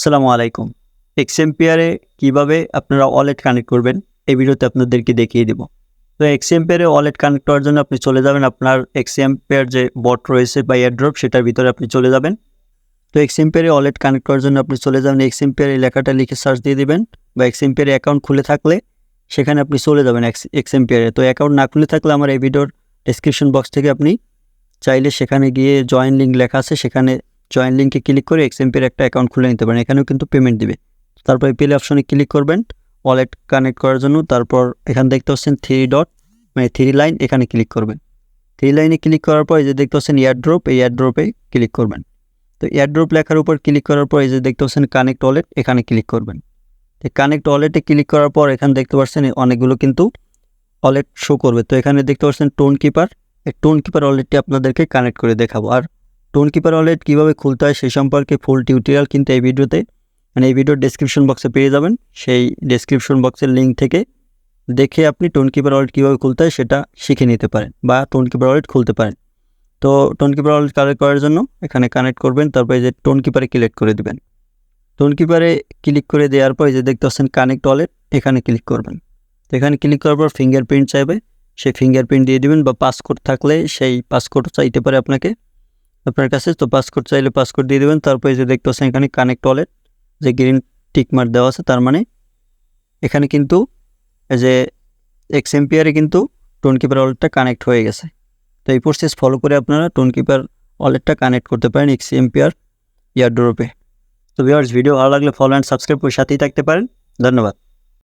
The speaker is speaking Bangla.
আসসালামু আলাইকুম। এক্সএমপিয়ারে কীভাবে আপনারা ওয়ালেট কানেক্ট করবেন, এই ভিডিওতে আপনাদেরকে দেখিয়ে দিব। তো এক্সএমপিয়ারে ওয়ালেট কানেক্ট করার জন্য আপনি চলে যাবেন আপনার এক্সএমপিয়ার যে বট রয়েছে বা এয়ারড্রপ সেটার ভিতরে আপনি চলে যাবেন। তো এক্সএমপিয়ারে ওয়ালেট কানেক্ট করার জন্য আপনি চলে যাবেন এক্সএমপিয়ার লেখাটা লিখে সার্চ দিয়ে দিবেন বা এক্সএমপিয়ারে অ্যাকাউন্ট খুলে থাকলে সেখানে আপনি চলে যাবেন এক্সএমপিয়ারে তো অ্যাকাউন্ট না খুলে থাকলে আমার এই ভিডিওর ডিসক্রিপশন বক্স থেকে আপনি চাইলে সেখানে গিয়ে জয়েন লিঙ্ক লেখা আছে, সেখানে জয়েন লিঙ্কে ক্লিক করে এক্সএমপির একটা অ্যাকাউন্ট খুলে নিতে পারেন। এখানেও কিন্তু পেমেন্ট দিবে। তারপর পেলে অপশনে ক্লিক করবেন। ওয়ালেট কানেক্ট করার জন্য তারপর এখানে দেখতে পাচ্ছেন থ্রি ডট মানে থ্রি লাইন এখানে ক্লিক করবেন। থ্রি লাইনে ক্লিক করার পর এই যে দেখতে পাচ্ছেন এয়ারড্রপ এই এয়ারড্রপে ক্লিক করবেন। তো এয়ারড্রপ লেখার উপর ক্লিক করার পর এই যে দেখতে পাচ্ছেন কানেক্ট ওয়ালেট এখানে ক্লিক করবেন। তো কানেক্ট ওয়ালেটে ক্লিক করার পর এখানে দেখতে পাচ্ছেন অনেকগুলো কিন্তু ওয়ালেট শো করবে। তো এখানে দেখতে পাচ্ছেন টোন কিপার এই টোন কিপার ওয়ালেটটি আপনাদেরকে কানেক্ট করে দেখাবো। আর টোন কিপার ওয়ালেট কীভাবে খুলতে হয় সেই সম্পর্কে ফুল টিউটোরিয়াল কিন্তু এই ভিডিওতে মানে এই ভিডিওর ডেসক্রিপশন বক্সে পেয়ে যাবেন। সেই ডেসক্রিপশন বক্সের লিঙ্ক থেকে দেখে আপনি টোন কিপার ওয়ালেট কীভাবে খুলতে হয় সেটা শিখে নিতে পারেন বা টোন কিপার ওয়ালেট খুলতে পারেন। তো টোন কিপার ওয়ালেট কালেক্ট করার জন্য এখানে কানেক্ট করবেন, তারপরে যে টোন কিপারে ক্লিক করে দেবেন। টোন কিপারে ক্লিক করে দেওয়ার পর যে দেখতে পাচ্ছেন কানেক্ট ওয়ালেট এখানে ক্লিক করবেন। এখানে ক্লিক করার পর ফিঙ্গারপ্রিন্ট চাইবে, সেই ফিঙ্গারপ্রিন্ট দিয়ে দিবেন বা পাসকোড থাকলে সেই পাসকোড চাইতে পারে আপনাকে। আপনার কাছে, তো পাসকোড চাইলে পাসকোড দিয়ে দেবেন। তারপরে যে দেখতে পাচ্ছেন, এখানে কানেক্ট ওয়ালেট যে গ্রিন টিকমার্ক দেওয়া আছে, তার মানে এখানে কিন্তু যে এক্স এমপিয়ারে কিন্তু টোন কিপার ওয়ালেটটা কানেক্ট হয়ে গেছে। তো এই প্রসেস ফলো করে আপনারা টোন কিপার ওয়ালেটটা কানেক্ট করতে পারেন এক্স এমপিয়ার ইয়ারড্রপে তো ভিউয়ার্স ভিডিও ভালো লাগলে ফলো অ্যান্ড সাবস্ক্রাইব করে সাথেই থাকতে পারেন। ধন্যবাদ।